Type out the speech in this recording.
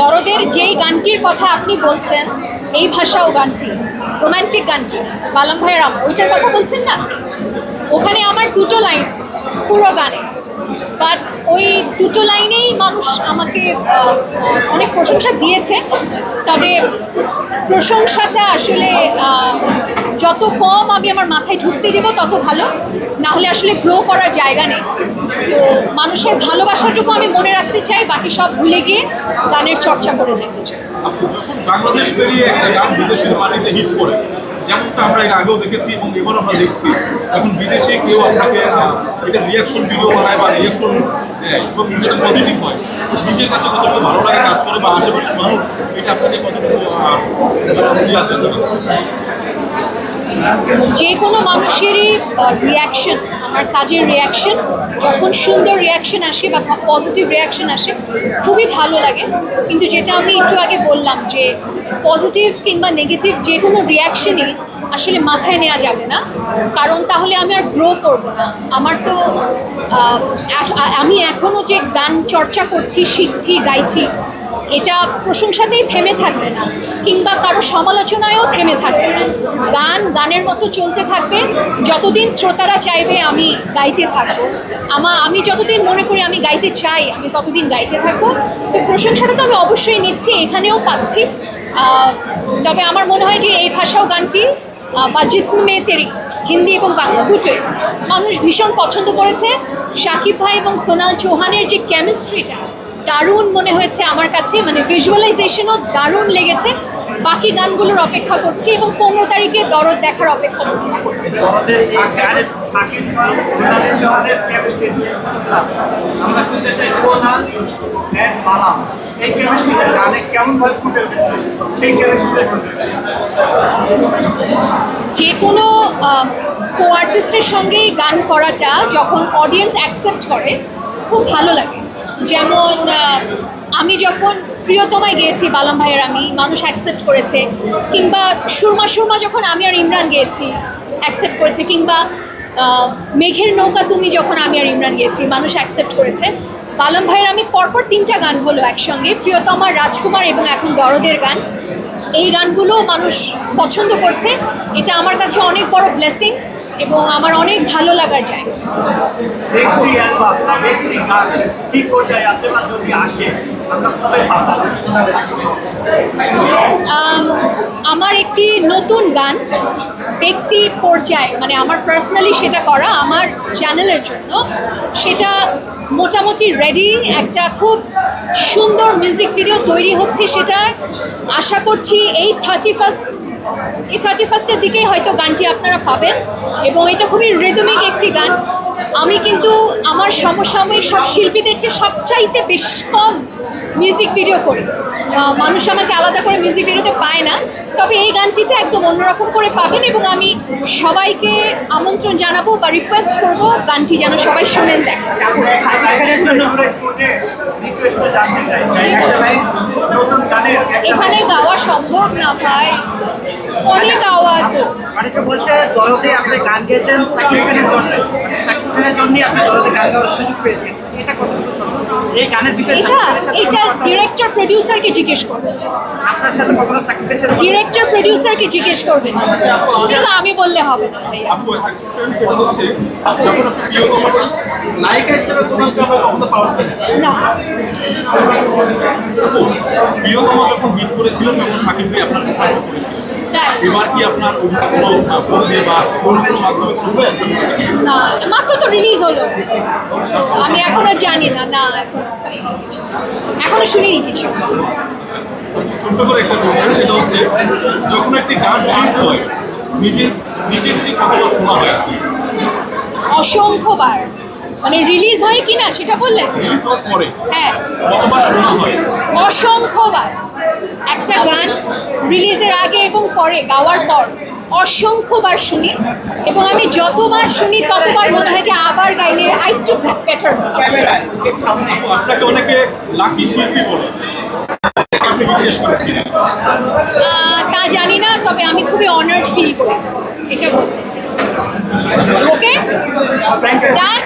দরদের যেই গানটির কথা আপনি বলছেন, এই ভাষাও গানটি রোম্যান্টিক গানটি বালাম ভাইয়ের আমার ওইটার কথা বলছেন না? ওখানে আমার দুটো লাইন, পুরো গানে। বাট ওই দুটো লাইনেই মানুষ আমাকে অনেক প্রশংসা দিয়েছে। তবে প্রশংসাটা আসলে যত কম আমি আমার মাথায় ঢুকতে দেব, তত ভালো। না হলে আসলে গ্রো করার জায়গা নেই। তো মানুষের ভালোবাসাটুকু আমি মনে রাখতে চাই বাকি সব ভুলে গিয়ে গানের চর্চা করে যেতে চাই। বাংলাদেশ পেরিয়ে একটা গান বিদেশের মাটিতে হিট করে যেমনটা আমরা এর আগেও দেখেছি এবং এবার আমরা দেখছি এখন বিদেশে কেউ আপনাকে এটা রিয়াকশন ভিডিও বানায় বা রিয়াকশন দেয় এবং যেটা পজিটিভ হয়। নিজের কাছে কতটুকু ভালো লাগে কাজ করে বা আশেপাশের মানুষ এটা আপনাকে কতটুকু যে কোনো মানুষেরই রিয়াকশন আমার কাজের রিয়াকশন যখন সুন্দর রিয়াকশন আসে বা পজিটিভ রিয়াকশন আসে, খুবই ভালো লাগে। কিন্তু যেটা আমি একটু আগে বললাম যে পজিটিভ কিংবা নেগেটিভ যে কোনো রিয়াকশনই আসলে মাথায় নেওয়া যাবে না। কারণ তাহলে আমি আর গ্রো করব না। আমার তো আমি এখনও যে গান চর্চা করছি, শিখছি, গাইছি এটা প্রশংসাতেই থেমে থাকবে না, কিংবা কারও সমালোচনায়ও থেমে থাকবে না। গান গানের মতো চলতে থাকবে, যতদিন শ্রোতারা চাইবে আমি গাইতে থাকব। আমা, আমি যতদিন মনে করি আমি গাইতে চাই, আমি ততদিন গাইতে থাকব। তো প্রশংসাটা তো আমি অবশ্যই নিচ্ছি, এখানেও পাচ্ছি। তবে আমার মনে হয় যে এই ভাষাও গানটি বা জিসম মে তেরি, হিন্দি এবং বাংলা দুটোই। মানুষ ভীষণ পছন্দ করেছে। শাকিব ভাই এবং সোনাল চৌহানের যে কেমিস্ট্রিটা দারুণ মনে হয়েছে আমার কাছে মানে ভিজুয়ালাইজেশনও দারুণ লেগেছে। বাকি গানগুলোর অপেক্ষা করছি এবং পনেরো তারিখে দরদ দেখার অপেক্ষা করছি। যে কোনো কো আর্টিস্টের সঙ্গেই গান করাটা যখন অডিয়েন্স অ্যাকসেপ্ট করে, খুব ভালো লাগে। যেমন আমি যখন প্রিয়তমায় গিয়েছি, বালাম ভাইয়ের আমি, মানুষ অ্যাকসেপ্ট করেছে, কিংবা সুরমা সুরমা যখন আমি আর ইমরান গিয়েছি অ্যাকসেপ্ট করেছে, কিংবা মেঘের নৌকা তুমি যখন আমি আর ইমরান গিয়েছি, মানুষ অ্যাকসেপ্ট করেছে, বালাম ভাইয়ের আমি পরপর তিনটা গান হলো একসঙ্গে, প্রিয়তমা, রাজকুমার এবং এখন বড়দের গান। এই গানগুলো মানুষ পছন্দ করছে, এটা আমার কাছে অনেক বড় ব্লেসিং এবং আমার অনেক ভালো লাগার জায়গা। আমার একটি নতুন গান ব্যক্তি পর্যায়ে মানে আমার পার্সোনালি সেটা করা আমার চ্যানেলের জন্য সেটা মোটামুটি রেডি একটা খুব সুন্দর মিউজিক ভিডিও তৈরি হচ্ছে সেটা আশা করছি এই থার্টি ফার্স্ট এই থার্টি ফার্স্টের দিকেই হয়তো গানটি আপনারা পাবেন এবং এটা খুবই রেদমিক একটি গান। আমি কিন্তু আমার সমসাময়িক সব শিল্পীদের চেয়ে সবচাইতে বেশ কম মিউজিক ভিডিও করি। মানুষ আমাকে আলাদা করে মিউজিক ভিডিওতে পায় না। তবে এই গানটিতে একদম অন্যরকম করে পাবেন এবং আমি সবাইকে আমন্ত্রণ জানাব বা রিকোয়েস্ট করব গানটি যেন সবাই শোনেন দেখেন। এখানে গাওয়া সম্ভব না ভাই। অনেক আওয়াজ। অনেকে বলছে দরদে আপনি গান গেয়েছেন সাকিব খানের জন্য। মানে সাকিব খানের জন্যই আপনি দরদে গান গাওয়ার সুযোগ পেয়েছেন। এটা কতটুকু সত্য এই গানের বিষয়ে এটা এটা কোনো ডিরেক্টর প্রডিউসারকে জিজ্ঞেস করবেন আপনার সাথে কখনো সাকিবের সাথে ডিরেক্টর প্রডিউসারকে জিজ্ঞেস করবেন এটা আমি বললে হবে না আপু একটা কোশ্চেন সেটা হচ্ছে যখন আপনি প্রিয়তমা নায়িকা হিসেবে কখনো পাওয়া যায় না। প্রিয়তমা যখন করেছিল তখন সাকিব ভাই আপনার কথা এবার কি আপনার কোনো ফোন দিয়ে বা কোনো কোনো মাধ্যমে কোনো না মাত্র তো রিলিজ হলো। আমি এখনও জানি না না এখনও। শুনিনি কিছু। ছোট্ট করে একটা কোশ্চেন সেটা হচ্ছে যখন একটি গান রিলিজ হয় নিজের নিজে নিজে কতবার শোনা হয় অসংখ্যবার। মানে রিলিজ হয় কি না সেটা বললেন রিলিজ হওয়ার পরে হ্যাঁ। কতবার শোনা হয়? অসংখ্যবার। একটা গান রিলিজের আগে এবং পরে গাওয়ার পর অসংখ্যবার শুনি এবং আমি যতবার শুনি ততবার মনে হয় যে আবার গাইলে আই টু বেটার আপনাকে অনেকে লাকি শিল্পী বলে। তা জানি না তবে আমি খুবই অনার্ড ফিল করি। এটা বলতে। ওকে ডান